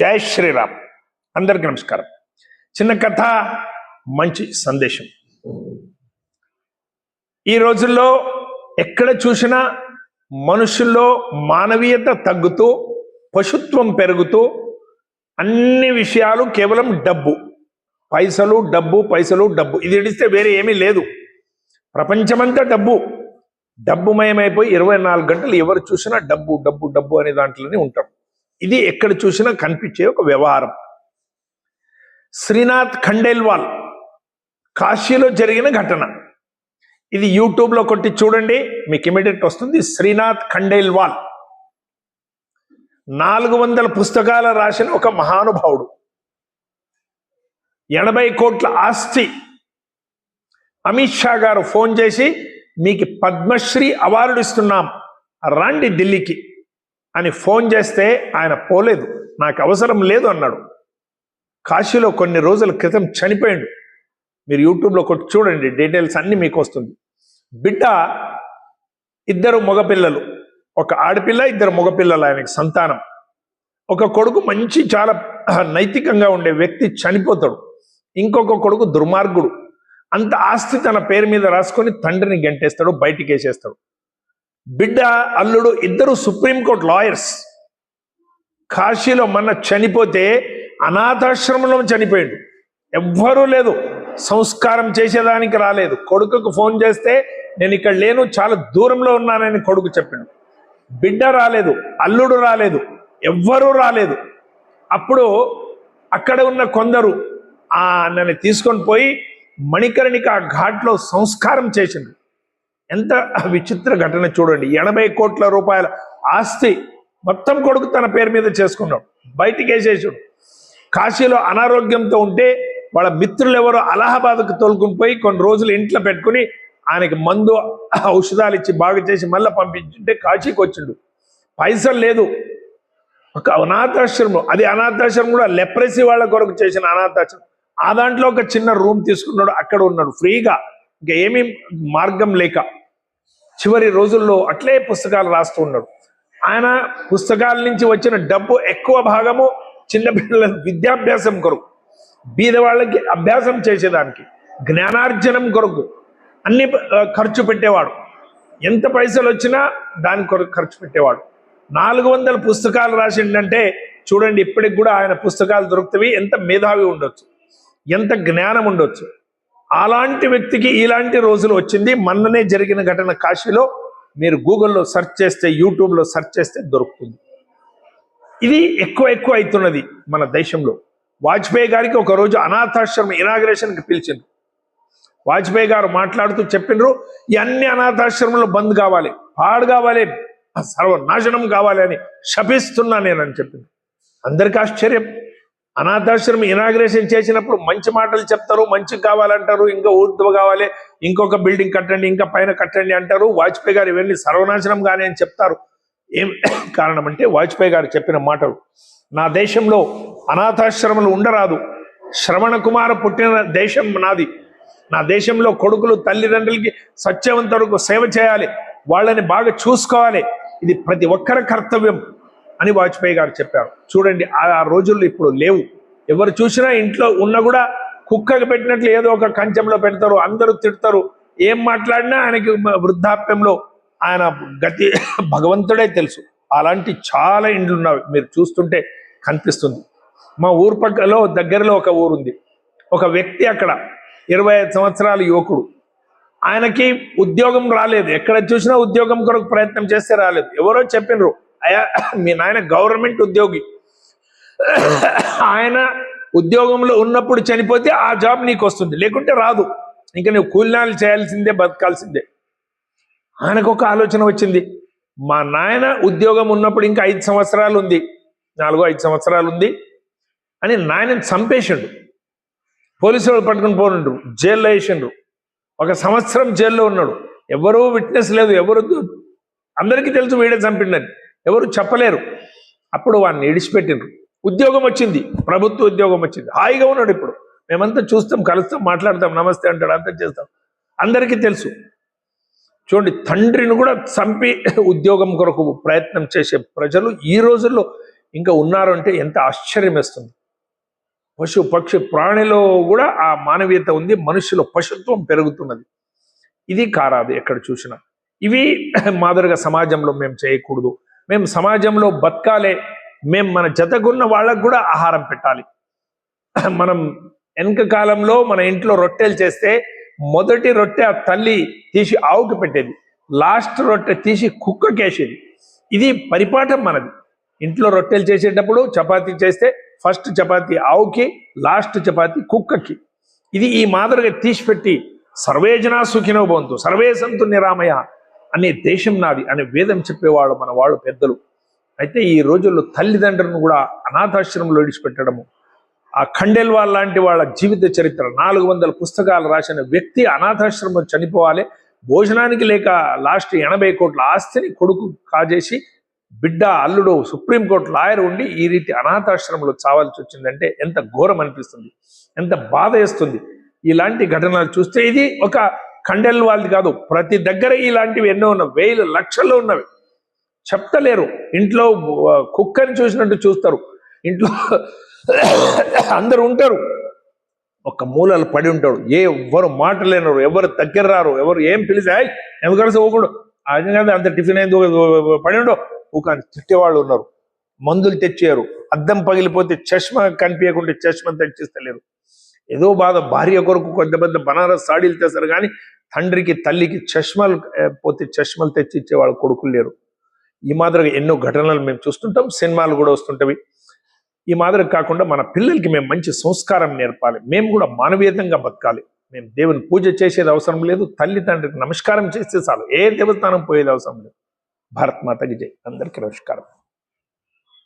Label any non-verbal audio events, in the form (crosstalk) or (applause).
జై శ్రీరామ్. అందరికీ నమస్కారం. చిన్న కథ మంచి సందేశం. ఈ రోజుల్లో ఎక్కడ చూసినా మనుషుల్లో మానవీయత తగ్గుతూ పశుత్వం పెరుగుతూ అన్ని విషయాలు కేవలం డబ్బు. పైసలు డబ్బు పైసలు డబ్బు. ఇది ఇడిస్తే వేరే ఏమీ లేదు. ప్రపంచమంతా డబ్బు. డబ్బుమయమైపోయి ఇరవై నాలుగు గంటలు ఎవరు చూసినా డబ్బు డబ్బు డబ్బు అనే దాంట్లోనే ఉంటాం. ఇది ఎక్కడ చూసినా కనిపించే ఒక వ్యవహారం. శ్రీనాథ్ ఖండేల్వాల్ కాశీలో జరిగిన ఘటన. ఇది యూట్యూబ్లో కొట్టి చూడండి మీకు ఇమీడియట్ వస్తుంది. శ్రీనాథ్ ఖండేల్వాల్. నాలుగు వందల పుస్తకాలు రాసిన ఒక మహానుభావుడు. ఎనభై కోట్ల ఆస్తి. అమిత్ షా గారు ఫోన్ చేసి మీకు పద్మశ్రీ అవార్డు ఇస్తున్నాం. రండి ఢిల్లీకి. అని ఫోన్ చేస్తే ఆయన పోలేదు. నాకు అవసరం లేదు అన్నాడు. కాశీలో కొన్ని రోజుల క్రితం చనిపోయాడు. మీరు యూట్యూబ్లో కొట్టి చూడండి డీటెయిల్స్ అన్నీ మీకు వస్తుంది. బిడ్డ ఇద్దరు మగపిల్లలు. ఒక ఆడపిల్ల ఇద్దరు మగపిల్లలు ఆయనకి సంతానం. ఒక కొడుకు మంచి చాలా నైతికంగా ఉండే వ్యక్తి చనిపోతాడు. ఇంకొక కొడుకు దుర్మార్గుడు. అంత ఆస్తి తన పేరు మీద రాసుకొని తండ్రిని గంటేస్తాడు బయటికి వేసేస్తాడు బిడ్డ అల్లుడు ఇద్దరు సుప్రీంకోర్టు లాయర్స్. కాశీలో మొన్న చనిపోతే అనాథాశ్రమంలో చనిపోయాడు. ఎవ్వరూ లేదు. సంస్కారం చేసేదానికి రాలేదు. కొడుకుకు ఫోన్ చేస్తే నేను ఇక్కడ లేను చాలా దూరంలో ఉన్నానని కొడుకు చెప్పాడు. బిడ్డ రాలేదు. అల్లుడు రాలేదు. ఎవ్వరూ రాలేదు. అప్పుడు అక్కడ ఉన్న కొందరు ఆ నన్ను తీసుకొని పోయి మణికర్ణిక ఆ ఘాట్లో సంస్కారం చేసిండు. ఎంత విచిత్ర ఘటన చూడండి. ఎనభై కోట్ల రూపాయల ఆస్తి మొత్తం కొడుకు తన పేరు మీద చేసుకున్నాడు. బయటికి వేసేసాడు. కాశీలో అనారోగ్యంతో ఉంటే వాళ్ళ మిత్రులు ఎవరో అలహాబాద్కు తోలుకుని పోయి కొన్ని రోజులు ఇంట్లో పెట్టుకుని ఆయనకి మందు ఔషధాలు ఇచ్చి బాగు చేసి మళ్ళీ పంపించుంటే కాశీకి వచ్చిండు. పైసలు లేదు. ఒక అనాథాశ్రమం. అది అనాథాశ్రమం కూడా లెప్రసీ వాళ్ళ కొరకు చేసిన అనాథాశ్రమం. ఆ దాంట్లో ఒక చిన్న రూమ్ తీసుకున్నాడు. అక్కడ ఉన్నాడు. ఫ్రీగా. ఇంకా ఏమీ మార్గం లేక. చివరి రోజుల్లో అట్లే పుస్తకాలు రాస్తూ ఉన్నాడు. ఆయన పుస్తకాల నుంచి వచ్చిన డబ్బు ఎక్కువ భాగము చిన్నపిల్లల విద్యాభ్యాసం కొరకు బీదవాళ్ళకి అభ్యాసం చేసేదానికి జ్ఞానార్జనం కొరకు అన్ని ఖర్చు పెట్టేవాడు. ఎంత పైసలు వచ్చినా దాని కొరకు ఖర్చు పెట్టేవాడు. నాలుగు వందల పుస్తకాలు రాసిండంటే చూడండి ఇప్పటికి కూడా ఆయన పుస్తకాలు దొరుకుతాయి ఎంత మేధావి ఉండొచ్చు ఎంత జ్ఞానం ఉండొచ్చు. అలాంటి వ్యక్తికి ఇలాంటి రోజులు వచ్చింది. మొన్ననే జరిగిన ఘటన కాశీలో మీరు గూగుల్లో సెర్చ్ చేస్తే యూట్యూబ్లో సెర్చ్ చేస్తే దొరుకుతుంది. ఇది ఎక్కువ ఎక్కువ అవుతున్నది మన దేశంలో. వాజ్పేయి గారికి ఒకరోజు అనాథాశ్రమ అనాథాశ్రమం ఇనాగ్రేషన్కి పిలిచిండ్రు. వాజ్పేయి గారు మాట్లాడుతూ చెప్పిండ్రు ఈ అన్ని అనాథాశ్రమంలో బంద్ కావాలి పాడు కావాలి సర్వనాశనం కావాలి అని శపిస్తున్నా నేనని చెప్పింది అందరికీ ఆశ్చర్యం. అనాథాశ్రమం ఇనాగ్రేషన్ చేసినప్పుడు మంచి మాటలు చెప్తారు మంచి కావాలంటారు ఇంకా ఊర్ధ్వ కావాలి ఇంకొక బిల్డింగ్ కట్టండి ఇంకా పైన కట్టండి అంటారు. వాజ్పేయి గారు ఇవన్నీ సర్వనాశనం కానీ అని చెప్తారు. ఏం (coughs) కారణం అంటే వాజ్పేయి గారు చెప్పిన మాటలు. నా దేశంలో అనాథాశ్రమలు ఉండరాదు. శ్రవణ కుమార పుట్టిన దేశం నాది. నా దేశంలో కొడుకులు తల్లిదండ్రులకి సత్యవంత వరకు సేవ చేయాలి. వాళ్ళని బాగా చూసుకోవాలి. ఇది ప్రతి ఒక్కరి కర్తవ్యం. అని వాజ్పేయి గారు చెప్పారు. చూడండి ఆ రోజుల్లో ఇప్పుడు లేవు. ఎవరు చూసినా ఇంట్లో ఉన్న కూడా కుక్కకు పెట్టినట్లు ఏదో ఒక కంచెంలో పెడతారు అందరూ తిడతారు. ఏం మాట్లాడినా ఆయనకి వృద్ధాప్యంలో ఆయన గతి (coughs) భగవంతుడే తెలుసు. అలాంటి చాలా ఇండ్లు ఉన్నవి. మీరు చూస్తుంటే కనిపిస్తుంది. మా ఊరు పక్కలో దగ్గరలో ఒక ఊరుంది. ఒక వ్యక్తి అక్కడ ఇరవై ఐదు సంవత్సరాల యువకుడు. ఆయనకి ఉద్యోగం రాలేదు. ఎక్కడ చూసినా ఉద్యోగం కొరకు ప్రయత్నం చేస్తే రాలేదు. ఎవరో చెప్పినరు మీ నాయన గవర్నమెంట్ ఉద్యోగి. ఆయన ఉద్యోగంలో ఉన్నప్పుడు చనిపోతే ఆ జాబ్ నీకు వస్తుంది లేకుంటే రాదు. ఇంకా నువ్వు కూలినాలు చేయాల్సిందే బతకాల్సిందే. ఆయనకు ఒక ఆలోచన వచ్చింది. మా నాయన ఉద్యోగం ఉన్నప్పుడు ఇంకా ఐదు సంవత్సరాలు ఉంది. నాలుగో ఐదు సంవత్సరాలు ఉంది అని నాయనని చంపేసిండు. పోలీసు వాళ్ళు పట్టుకుని పోనుండ్రు. జైల్లో వేసిండ్రు. ఒక సంవత్సరం జైల్లో ఉన్నాడు. ఎవరూ విట్నెస్ లేదు ఎవరు అందరికీ తెలుసు వీడే చంపిండని. ఎవరు చెప్పలేరు. అప్పుడు వాడిని ఇడిచిపెట్టిండ్రు. ఉద్యోగం వచ్చింది. ప్రభుత్వ ఉద్యోగం వచ్చింది. హాయిగా ఉన్నాడు ఇప్పుడు. మేమంతా చూస్తాం కలుస్తాం మాట్లాడతాం నమస్తే అంటాడు అంతా చేస్తాం. అందరికీ తెలుసు. చూడండి తండ్రిని కూడా చంపి ఉద్యోగం కొరకు ప్రయత్నం చేసే ప్రజలు ఈ రోజుల్లో ఇంకా ఉన్నారు అంటే ఎంత ఆశ్చర్యం వేస్తుంది. పశు పక్షి ప్రాణిలో కూడా ఆ మానవీయత ఉంది. మనుషులో పశుత్వం పెరుగుతున్నది. ఇది కారాదు ఎక్కడ చూసినా. ఇవి మాదిరిగా సమాజంలో మేము చేయకూడదు. మేము సమాజంలో బతకాలే మేము మన జతగున్న వాళ్ళకు కూడా ఆహారం పెట్టాలి. మనం వెనక కాలంలో మన ఇంట్లో రొట్టెలు చేస్తే మొదటి రొట్టె ఆ తల్లి తీసి ఆవుకి పెట్టేది లాస్ట్ రొట్టె తీసి కుక్కకేసేది ఇది పరిపాఠం మనది. ఇంట్లో రొట్టెలు చేసేటప్పుడు చపాతీ చేస్తే ఫస్ట్ చపాతీ ఆవుకి లాస్ట్ చపాతీ కుక్కకి. ఇది ఈ మాదిరిగా తీసిపెట్టి సర్వేజనా సుఖినో భవంతు సర్వే సంతు నిరామయ. అనే దేశం నాది అనే వేదం చెప్పేవాళ్ళు మన వాళ్ళు పెద్దలు. అయితే ఈ రోజుల్లో తల్లిదండ్రులను కూడా అనాథాశ్రమంలో విడిచిపెట్టడము ఆ ఖండేల్వాల్ లాంటి వాళ్ళ జీవిత చరిత్ర నాలుగు వందల పుస్తకాలు రాసిన వ్యక్తి అనాథాశ్రమం చనిపోవాలి భోజనానికి లేక లాస్ట్ ఎనభై కోట్ల ఆస్తిని కొడుకు కాజేసి బిడ్డ అల్లుడు సుప్రీంకోర్టు లాయర్ ఉండి ఈ రీతి అనాథాశ్రమంలో చావాల్సి వచ్చిందంటే ఎంత ఘోరం అనిపిస్తుంది ఎంత బాధ వేస్తుంది. ఇలాంటి ఘటనలు చూస్తే ఇది ఒక కండెల్ వాళ్ళది కాదు. ప్రతి దగ్గర ఇలాంటివి ఎన్నో ఉన్నవి. వేలు లక్షల్లో ఉన్నవి. చెప్తలేరు. ఇంట్లో కుక్కని చూసినట్టు చూస్తారు. ఇంట్లో అందరు ఉంటారు. ఒక మూలలు పడి ఉంటాడు ఏ ఎవ్వరు మాట లేనరు ఎవరు దగ్గర రారు ఎవరు ఏం పిలిచి "ఏయ్, ఎందుకు కలిసి పోకూడదు అది అంత టిఫిన్ అయింది పడి ఉండవు. ఒక తిట్టేవాళ్ళు ఉన్నారు. మందులు తెచ్చారు అద్దం పగిలిపోతే చష్మా కనిపించకుంటే చష్మా తెచ్చిస్తలేరు. ఏదో బాధ. భార్య కొరకు కొంత పెద్ద బనారస్ సాడీలు తెస్తారు కానీ తండ్రికి తల్లికి చష్మాలు పోతే చష్మాలు తెచ్చి ఇచ్చే వాళ్ళ కొడుకులు లేరు. ఈ మాదిరిగా ఎన్నో ఘటనలు మేము చూస్తుంటాం సినిమాలు కూడా వస్తుంటవి. ఈ మాదిరి కాకుండా మన పిల్లలకి మేము మంచి సంస్కారం నేర్పాలి. మేము కూడా మానవీయతంగా బతకాలి. మేము దేవుని పూజ చేసేది అవసరం లేదు తల్లి తండ్రికి నమస్కారం చేస్తే చాలు. ఏ దేవస్థానం పోయేది అవసరం లేదు. భారత్ మాతకి జై. అందరికీ నమస్కారం.